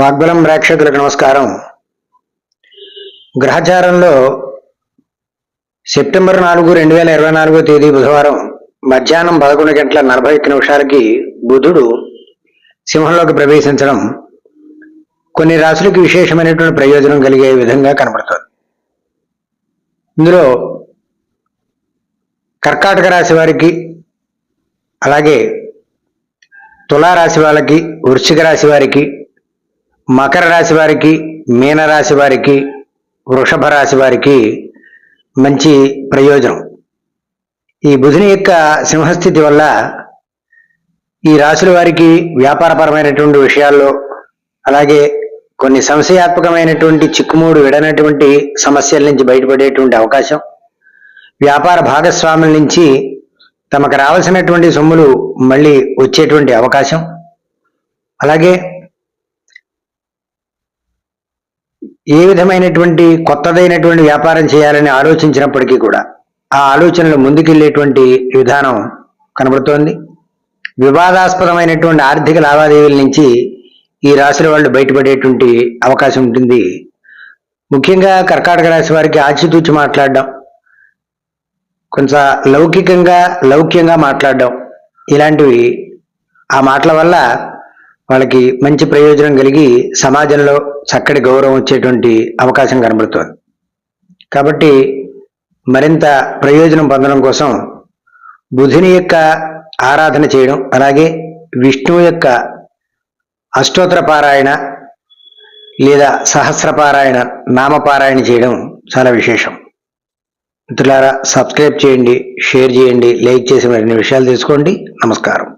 వాగ్బలం ప్రేక్షకులకు నమస్కారం. గ్రహచారంలో సెప్టెంబర్ నాలుగు రెండు వేల ఇరవై నాలుగో తేదీ బుధవారం మధ్యాహ్నం పదకొండు గంటల నలభై ఒక్క నిమిషాలకి బుధుడు సింహంలోకి ప్రవేశించడం కొన్ని రాశులకి విశేషమైనటువంటి ప్రయోజనం కలిగే విధంగా కనబడుతుంది. ఇందులో కర్కాటక రాశి వారికి అలాగే తులారాశి వాళ్ళకి వృశ్చిక రాశి వారికి మకర రాశి వారికి మీనరాశి వారికి వృషభ రాశి వారికి మంచి ప్రయోజనం. ఈ బుధుని యొక్క సింహస్థితి వల్ల ఈ రాశుల వారికి వ్యాపారపరమైనటువంటి విషయాల్లో అలాగే కొన్ని సంశయాత్మకమైనటువంటి చిక్కుమూడు విడనటువంటి సమస్యల నుంచి బయటపడేటువంటి అవకాశం వ్యాపార భాగస్వాముల నుంచి తమకు రావాల్సినటువంటి సొమ్ములు మళ్ళీ వచ్చేటువంటి అవకాశం అలాగే ఏ విధమైనటువంటి కొత్తదైనటువంటి వ్యాపారం చేయాలని ఆలోచించినప్పటికీ కూడా ఆ ఆలోచనలు ముందుకెళ్ళేటువంటి విధానం కనబడుతోంది. వివాదాస్పదమైనటువంటి ఆర్థిక లావాదేవీల నుంచి ఈ రాశుల వాళ్ళు బయటపడేటువంటి అవకాశం ఉంటుంది. ముఖ్యంగా కర్కాటక రాశి వారికి ఆచితూచి మాట్లాడడం కొంచెం లౌకికంగా లౌక్యంగా మాట్లాడడం ఇలాంటివి ఆ మాటల వల్ల వాళ్ళకి మంచి ప్రయోజనం కలిగి సమాజంలో చక్కటి గౌరవం వచ్చేటువంటి అవకాశం కనబడుతోంది. కాబట్టి మరింత ప్రయోజనం పొందడం కోసం బుధుని యొక్క ఆరాధన చేయడం అలాగే విష్ణువు యొక్క అష్టోత్తర పారాయణ లేదా సహస్రపారాయణ నామపారాయణ చేయడం చాలా విశేషం. మిత్రులారా సబ్స్క్రైబ్ చేయండి షేర్ చేయండి లైక్ చేసి మరిన్ని విషయాలు తెలుసుకోండి. నమస్కారం.